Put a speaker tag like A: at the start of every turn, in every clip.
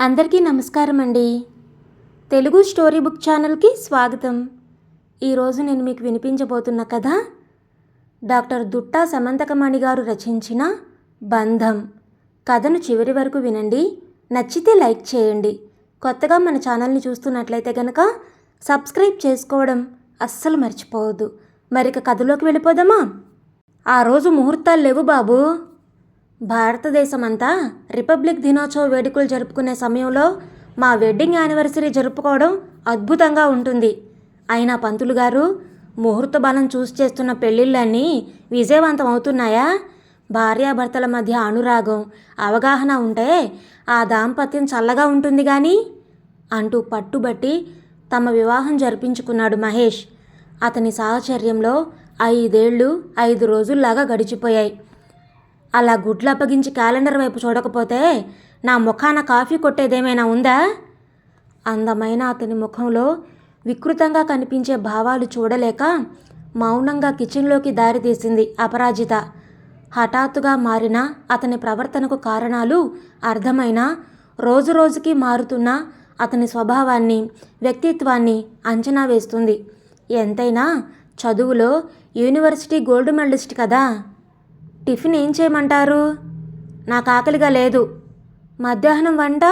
A: అందరికీ నమస్కారం అండి. తెలుగు స్టోరీ బుక్ ఛానల్కి స్వాగతం. ఈరోజు నేను మీకు వినిపించబోతున్న కథ డాక్టర్ దుట్టా సమంతకమణి గారు రచించిన బంధం. కథను చివరి వరకు వినండి. నచ్చితే లైక్ చేయండి. కొత్తగా మన ఛానల్ని చూస్తున్నట్లయితే కనుక సబ్స్క్రైబ్ చేసుకోవడం అస్సలు మర్చిపోవద్దు. మరిక కథలోకి వెళ్ళిపోదామా? ఆ రోజు ముహూర్తాలు లేవు బాబు. భారతదేశమంతా రిపబ్లిక్ దినోత్సవ వేడుకలు జరుపుకునే సమయంలో మా వెడ్డింగ్ యానివర్సరీ జరుపుకోవడం అద్భుతంగా ఉంటుంది. అయినా పంతులు గారు ముహూర్త బలం చూసి చేస్తున్న పెళ్ళిళ్ళన్నీ విజయవంతం అవుతున్నాయా? భార్యాభర్తల మధ్య అనురాగం అవగాహన ఉంటే ఆ దాంపత్యం చల్లగా ఉంటుంది కానీ అంటూ పట్టుబట్టి తమ వివాహం జరిపించుకున్నాడు మహేష్. అతని సాహచర్యంలో ఐదేళ్ళు ఐదు రోజుల్లాగా గడిచిపోయాయి. అలా గుడ్లు అప్పగించి క్యాలెండర్ వైపు చూడకపోతే నా ముఖాన కాఫీ కొట్టేదేమైనా ఉందా? అందమైన అతని ముఖంలో వికృతంగా కనిపించే భావాలు చూడలేక మౌనంగా కిచెన్లోకి దారితీసింది అపరాజిత. హఠాత్తుగా మారిన అతని ప్రవర్తనకు కారణాలు అర్థమైన రోజురోజుకి మారుతున్న అతని స్వభావాన్ని వ్యక్తిత్వాన్ని అంచనా వేస్తుంది. ఎంతైనా చదువులో యూనివర్సిటీ గోల్డ్ మెడలిస్ట్ కదా? టిఫిన్ ఏం చేయమంటారు? నాకు ఆకలిగా లేదు. మధ్యాహ్నం వంట?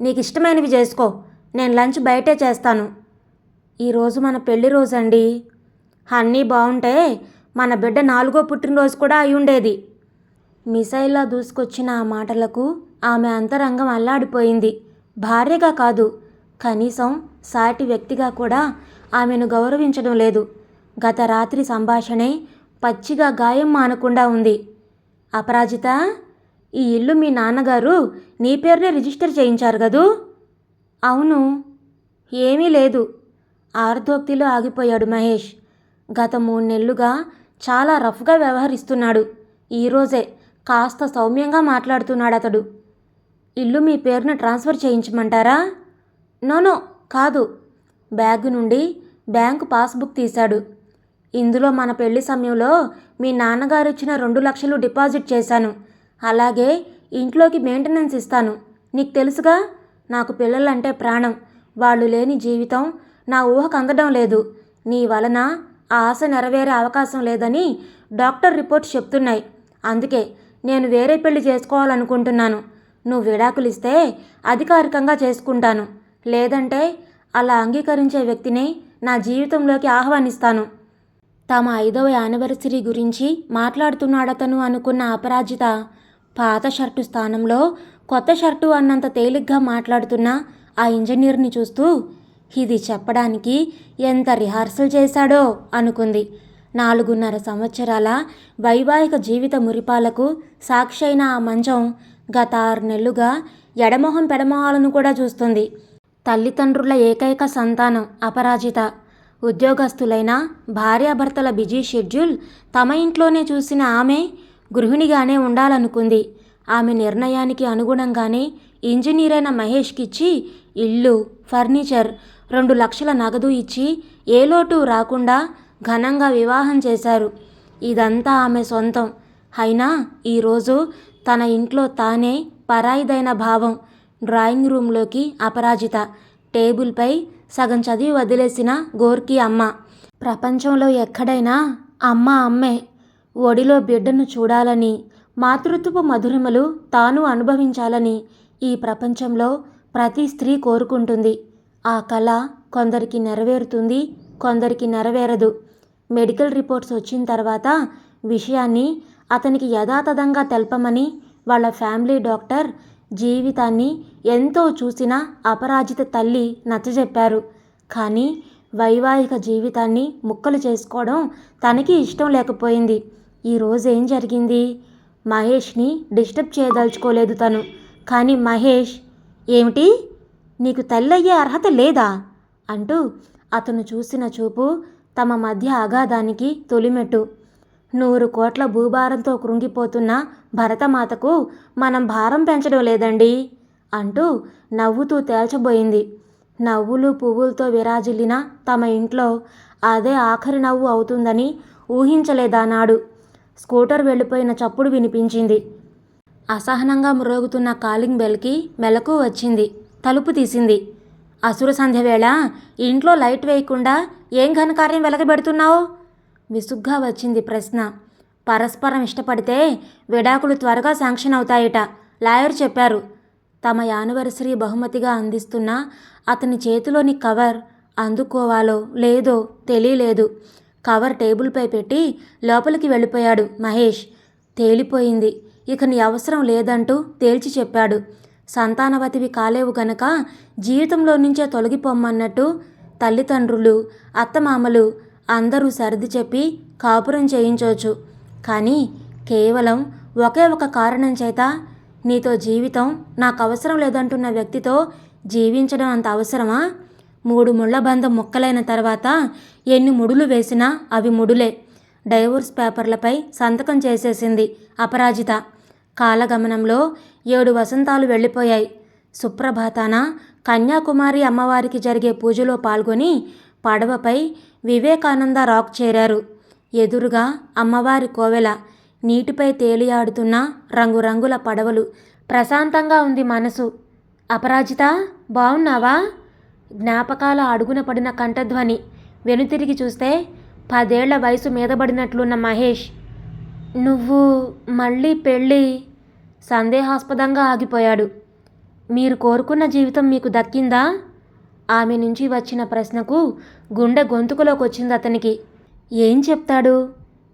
A: నీకు ఇష్టమైనవి చేసుకో. నేను లంచ్ బయటే చేస్తాను. ఈరోజు మన పెళ్ళి రోజు అండి అన్నీ బాగుంటే మన బిడ్డ నాలుగో పుట్టినరోజు కూడా అయి ఉండేది మిసైల్లా దూసుకొచ్చిన ఆ మాటలకు ఆమె అంతరంగం అల్లాడిపోయింది. భార్యగా కాదు కనీసం సాటి వ్యక్తిగా కూడా ఆమెను గౌరవించడం లేదు. గత రాత్రి సంభాషణే పచ్చిగా గాయం మానకుండా ఉంది. అపరాజిత ఈ ఇల్లు మీ నాన్నగారు నీ పేరునే రిజిస్టర్ చేయించారు కదూ? అవును. ఏమీ లేదు. ఆర్ధోక్తిలో ఆగిపోయాడు మహేష్. గత మూడు నెలలుగా చాలా రఫ్గా వ్యవహరిస్తున్నాడు. ఈరోజే కాస్త సౌమ్యంగా మాట్లాడుతున్నాడు అతడు ఇల్లు మీ పేరున ట్రాన్స్ఫర్ చేయించమంటారా? నోనో కాదు. బ్యాగ్ నుండి బ్యాంకు పాస్బుక్ తీశాడు. ఇందులో మన పెళ్ళి సమయంలో మీ నాన్నగారు ఇచ్చిన రెండు లక్షలు డిపాజిట్ చేశాను. అలాగే ఇంట్లోకి మెయింటెనెన్స్ ఇస్తాను. నీకు తెలుసుగా నాకు పిల్లలంటే ప్రాణం. వాళ్ళు లేని జీవితం నా ఊహకు అందడం లేదు. నీ వలన ఆ ఆశ నెరవేరే అవకాశం లేదని డాక్టర్ రిపోర్ట్స్ చెప్తున్నాయి. అందుకే నేను వేరే పెళ్ళి చేసుకోవాలనుకుంటున్నాను. నువ్వు విడాకులు ఇస్తే అధికారికంగా చేసుకుంటాను. లేదంటే అలా అంగీకరించే వ్యక్తిని నా జీవితంలోకి ఆహ్వానిస్తాను. తమ ఐదవ యానివర్సరీ గురించి మాట్లాడుతున్నాడతను అనుకున్న అపరాజిత పాత షర్టు స్థానంలో కొత్త షర్టు అన్నంత తేలిగ్గా మాట్లాడుతున్న ఆ ఇంజనీర్ని చూస్తూ ఇది చెప్పడానికి ఎంత రిహార్సల్ చేశాడో అనుకుంది. నాలుగున్నర సంవత్సరాల వైవాహిక జీవిత మురిపాలకు సాక్షైన ఆ మంచం గత ఆరు నెలలుగా ఎడమొహం పెడమొహాలను కూడా చూస్తుంది. తల్లిదండ్రుల ఏకైక సంతానం అపరాజిత. ఉద్యోగస్తులైన భార్యాభర్తల బిజీ షెడ్యూల్ తమ ఇంట్లోనే చూసిన ఆమె గృహిణిగానే ఉండాలనుకుంది. ఆమె నిర్ణయానికి అనుగుణంగానే ఇంజనీర్ అయిన మహేష్కిచ్చి ఇల్లు ఫర్నిచర్ రెండు లక్షల నగదు ఇచ్చి ఏ లోటు రాకుండా ఘనంగా వివాహం చేశారు. ఇదంతా ఆమె సొంతం. అయినా ఈరోజు తన ఇంట్లో తానే పరాయిదైన భావం. డ్రాయింగ్ రూమ్లోకి అపరాజిత. టేబుల్పై సగం చదివి వదిలేసిన గోర్కి అమ్మ. ప్రపంచంలో ఎక్కడైనా అమ్మ అమ్మే ఒడిలో బిడ్డను చూడాలని మాతృత్వపు మధురిమలు తాను అనుభవించాలని ఈ ప్రపంచంలో ప్రతి స్త్రీ కోరుకుంటుంది. ఆ కళ కొందరికి నెరవేరుతుంది కొందరికి నెరవేరదు. మెడికల్ రిపోర్ట్స్ వచ్చిన తర్వాత విషయాన్ని అతనికి యథాతథంగా తెలపమని వాళ్ళ ఫ్యామిలీ డాక్టర్ జీవితాన్ని ఎంతో చూసిన అపరాజిత తల్లి నచ్చజెప్పారు. కానీ వైవాహిక జీవితాన్ని ముక్కలు చేసుకోవడం తనకి ఇష్టం లేకపోయింది. ఈరోజు ఏం జరిగింది? మహేష్ని డిస్టర్బ్ చేయదలుచుకోలేదు తను. కానీ మహేష్ ఏమిటి? నీకు తల్లయ్యే అర్హత లేదా? అంటూ అతను చూసిన చూపు తమ మధ్య అగాధానికి తొలిమెట్టు. నూరు కోట్ల భూభారంతో కృంగిపోతున్న భరతమాతకు మనం భారం పెంచడం లేదండి అంటూ నవ్వుతూ తేల్చబోయింది. నవ్వులు పువ్వులతో విరాజిల్లిన తమ ఇంట్లో అదే ఆఖరి నవ్వు అవుతుందని ఊహించలేదానాడు స్కూటర్ వెళ్ళిపోయిన చప్పుడు వినిపించింది. అసహనంగా మ్రోగుతున్న కాలింగ్ బెల్కి మెలకు వచ్చింది. తలుపు తీసింది. అసుర సంధ్య వేళ ఇంట్లో లైట్ వేయకుండా ఏం ఘనకార్యం వెలగబెడుతున్నావు? విసుగ్గా వచ్చింది ప్రశ్న. పరస్పరం ఇష్టపడితే విడాకులు త్వరగా శాంక్షన్ అవుతాయట లాయర్ చెప్పారు. తమ యానివర్సరీ బహుమతిగా అందిస్తున్న అతని చేతిలోని కవర్ అందుకోవాలో లేదో తెలియలేదు. కవర్ టేబుల్పై పెట్టి లోపలికి వెళ్ళిపోయాడు మహేష్. తేలిపోయింది. ఇక నీ అవసరం లేదంటూ తేల్చి చెప్పాడు. సంతానవతివి కాలేవు గనక జీవితంలో నుంచే తొలగిపోమ్మన్నట్టు తల్లిదండ్రులు అత్తమామలు అందరూ సర్ది చెప్పి కాపురం చేయించవచ్చు. కానీ కేవలం ఒకే ఒక కారణం చేత నీతో జీవితం నాకు అవసరం లేదంటున్న వ్యక్తితో జీవించడం అంత అవసరమా? మూడు ముళ్ళ బంధం ముక్కలైన తర్వాత ఎన్ని ముడులు వేసినా అవి ముడులే. డైవోర్స్ పేపర్లపై సంతకం చేసేసింది అపరాజిత. కాలగమనంలో ఏడు వసంతాలు వెళ్ళిపోయాయి. సుప్రభాతాన కన్యాకుమారి అమ్మవారికి జరిగే పూజలో పాల్గొని పడవపై వివేకానంద రాక్ చేరారు. ఎదురుగా అమ్మవారి కోవెల నీటిపై తేలియాడుతున్న రంగురంగుల పడవలు. ప్రశాంతంగా ఉంది మనసు. అపరాజిత బావున్నావా? జ్ఞాపకాల అడుగున పడిన కంఠధ్వని. వెనుతిరిగి చూస్తే పదేళ్ళ వయసు మీదబడినట్లున్న మహేష్. నువ్వు మళ్ళీ పెళ్ళి? సందేహాస్పదంగా ఆగిపోయాడు. మీరు కోరుకున్న జీవితం మీకు దక్కిందా? ఆమె నుంచి వచ్చిన ప్రశ్నకు గుండె గొంతుకులోకి వచ్చింది అతనికి. ఏం చెప్తాడు?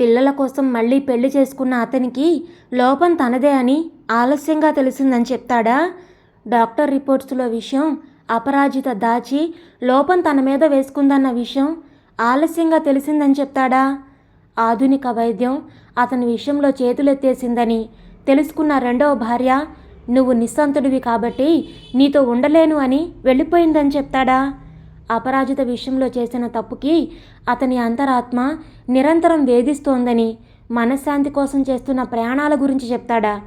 A: పిల్లల కోసం మళ్ళీ పెళ్ళి చేసుకున్న అతనికి లోపం తనదే అని ఆలస్యంగా తెలిసిందని చెప్తాడా? డాక్టర్ రిపోర్ట్స్లో విషయం అపరాజిత దాచి లోపం తన మీద వేసుకుందన్న విషయం ఆలస్యంగా తెలిసిందని చెప్తాడా? ఆధునిక వైద్యం అతని విషయంలో చేతులెత్తేసిందని తెలుసుకున్న రెండవ భార్య నువ్వు నిస్సంతుడివి కాబట్టి నీతో ఉండలేను అని వెళ్ళిపోయిందని చెప్తాడా? అపరాజిత విషయంలో చేసిన తప్పుకి అతని అంతరాత్మ నిరంతరం వేధిస్తోందని మనశ్శాంతి కోసం చేస్తున్న ప్రయాణాల గురించి చెప్తాడా?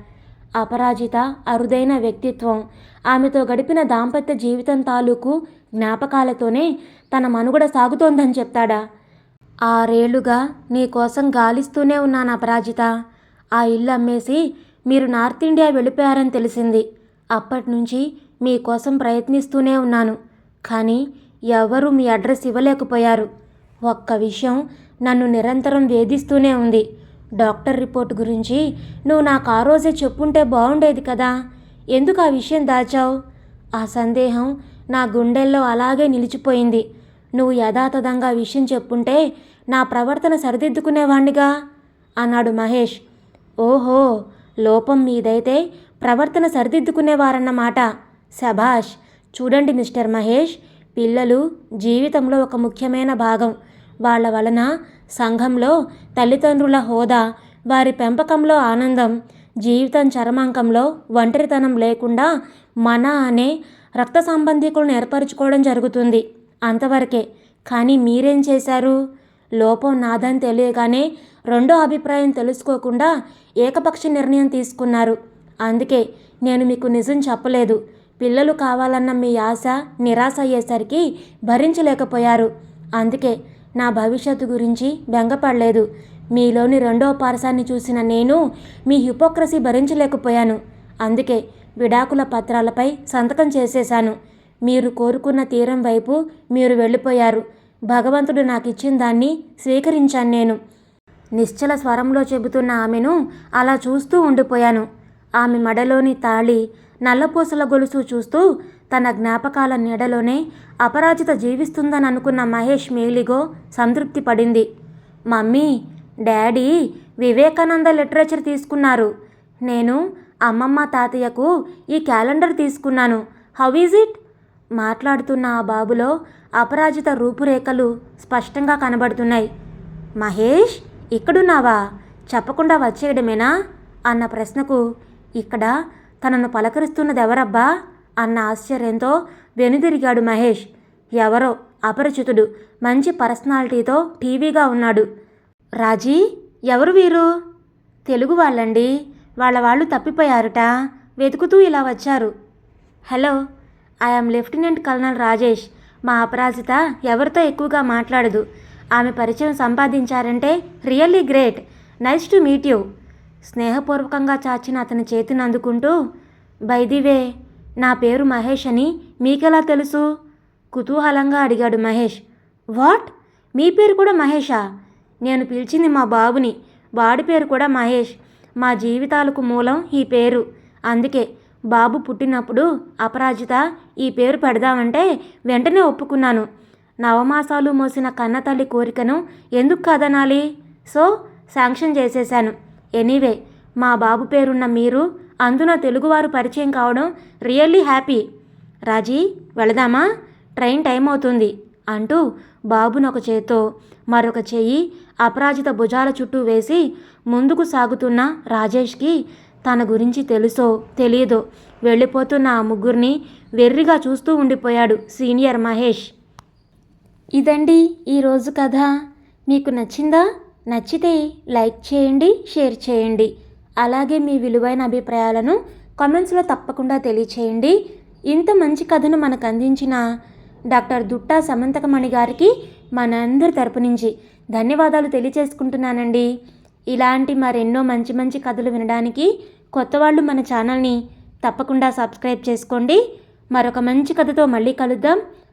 A: అపరాజిత అరుదైన వ్యక్తిత్వం. ఆమెతో గడిపిన దాంపత్య జీవితం తాలూకు జ్ఞాపకాలతోనే తన మనుగడ సాగుతోందని చెప్తాడా? ఆరేళ్ళుగా నీ కోసం గాలిస్తూనే ఉన్నాను అపరాజిత. ఆ ఇల్లు అమ్మేసి మీరు నార్త్ ఇండియా వెళ్ళిపోయారని తెలిసింది. అప్పటి నుంచి మీకోసం ప్రయత్నిస్తూనే ఉన్నాను. కానీ ఎవరూ మీ అడ్రస్ ఇవ్వలేకపోయారు. ఒక్క విషయం నన్ను నిరంతరం వేధిస్తూనే ఉంది. డాక్టర్ రిపోర్ట్ గురించి నువ్వు నాకు ఆ రోజే చెప్పుంటే బాగుండేది కదా. ఎందుకు ఆ విషయం దాచావు? ఆ సందేహం నా గుండెల్లో అలాగే నిలిచిపోయింది. నువ్వు యథాతథంగా విషయం చెప్పుంటే నా ప్రవర్తన సరిదిద్దుకునేవాణ్ణిగా? అన్నాడు మహేష్. ఓహో! లోపం మీదైతే ప్రవర్తన సరిదిద్దుకునేవారన్నమాట. శభాష్ చూడండి మిస్టర్ మహేష్ పిల్లలు జీవితంలో ఒక ముఖ్యమైన భాగం. వాళ్ళ వలన సంఘంలో తల్లిదండ్రుల హోదా వారి పెంపకంలో ఆనందం జీవితం చరమాంకంలో ఒంటరితనం లేకుండా మన అనే రక్త సంబంధికులను ఏర్పరచుకోవడం జరుగుతుంది. అంతవరకే. కానీ మీరేం చేశారు? లోపం నాదని తెలియగానే రెండో అభిప్రాయం తెలుసుకోకుండా ఏకపక్ష నిర్ణయం తీసుకున్నారు. అందుకే నేను మీకు నిజం చెప్పలేదు. పిల్లలు కావాలన్న మీ ఆశ నిరాశ అయ్యేసరికి భరించలేకపోయారు. అందుకే నా భవిష్యత్తు గురించి బెంగపడలేదు. మీలోని రెండో పారసాన్ని చూసిన నేను మీ హిపోక్రసీ భరించలేకపోయాను. అందుకే విడాకుల పత్రాలపై సంతకం చేసేశాను. మీరు కోరుకున్న తీరం వైపు మీరు వెళ్ళిపోయారు. భగవంతుడు నాకు ఇచ్చిన దాన్ని స్వీకరించాను నేను. నిశ్చల స్వరంలో చెబుతున్న ఆమెను అలా చూస్తూ ఉండిపోయాను. ఆమె మడలోని తాళి నల్లపూసల గొలుసు చూస్తూ తన జ్ఞాపకాల నీడలోనే అపరాజిత జీవిస్తుందని అనుకున్న మహేష్ మేలిగో సంతృప్తి పడింది. మమ్మీ డాడీ వివేకానంద లిటరేచర్ తీసుకున్నారు. నేను అమ్మమ్మ తాతయ్యకు ఈ క్యాలెండర్ తీసుకున్నాను. How is it? మాట్లాడుతున్న ఆ బాబులో అపరాజిత రూపురేఖలు స్పష్టంగా కనబడుతున్నాయి. మహేష్ ఇక్కడున్నావా? చెప్పకుండా వచ్చేయడమేనా? అన్న ప్రశ్నకు ఇక్కడ తనను పలకరిస్తున్నది ఎవరబ్బా అన్న ఆశ్చర్యంతో వెనుదిరిగాడు మహేష్. ఎవరో అపరిచితుడు మంచి పర్సనాలిటీతో టీవీగా ఉన్నాడు. రాజీ ఎవరు వీరు? తెలుగు వాళ్ళండి. వాళ్ళ వాళ్ళు తప్పిపోయారుట. వెతుకుతూ ఇలా వచ్చారు. Hello I'm lieutenant colonel Rajesh. మా అపరాజిత ఎవరితో ఎక్కువగా మాట్లాడదు. ఆమె పరిచయం సంపాదించారంటే really great nice to meet you. స్నేహపూర్వకంగా చాచిన అతని చేతిని అందుకుంటూ బైదివే నా పేరు మహేష్ అని మీకెలా తెలుసు? కుతూహలంగా అడిగాడు మహేష్. వాట్? మీ పేరు కూడా మహేషా? నేను పిలిచింది మా బాబుని. వాడి పేరు కూడా మహేష్. మా జీవితాలకు మూలం ఈ పేరు. అందుకే బాబు పుట్టినప్పుడు అపరాజిత ఈ పేరు పెడదామంటే వెంటనే ఒప్పుకున్నాను. నవమాసాలు మోసిన కన్నతల్లి కోరికను ఎందుకు కదనాలి? సో శాంక్షన్ చేసేశాను. ఎనీవే మా బాబు పేరున్న మీరు అందున తెలుగువారు పరిచయం కావడం రియల్లీ హ్యాపీ. రాజీ వెళదామా? ట్రైన్ టైం అవుతుంది అంటూ బాబును ఒక చేత్తో మరొక చెయ్యి అపరాజిత భుజాల చుట్టూ వేసి ముందుకు సాగుతున్న రాజేష్కి తన గురించి తెలుసో తెలియదో వెళ్ళిపోతున్న ఆ ముగ్గురిని వెర్రిగా చూస్తూ ఉండిపోయాడు సీనియర్ మహేష్. ఇదండి ఈరోజు కథ. మీకు నచ్చిందా? నచ్చితే లైక్ చేయండి షేర్ చేయండి. అలాగే మీ విలువైన అభిప్రాయాలను కామెంట్స్లో తప్పకుండా తెలియచేయండి. ఇంత మంచి కథను మనకు అందించిన డాక్టర్ దుట్టా సమంతకమణి గారికి మనందరి తరపు నుంచి ధన్యవాదాలు తెలియచేసుకుంటున్నానండి. ఇలాంటి మరెన్నో మంచి మంచి కథలు వినడానికి కొత్త వాళ్ళు మన ఛానల్ని తప్పకుండా సబ్స్క్రైబ్ చేసుకోండి. మరొక మంచి కథతో మళ్ళీ కలుద్దాం.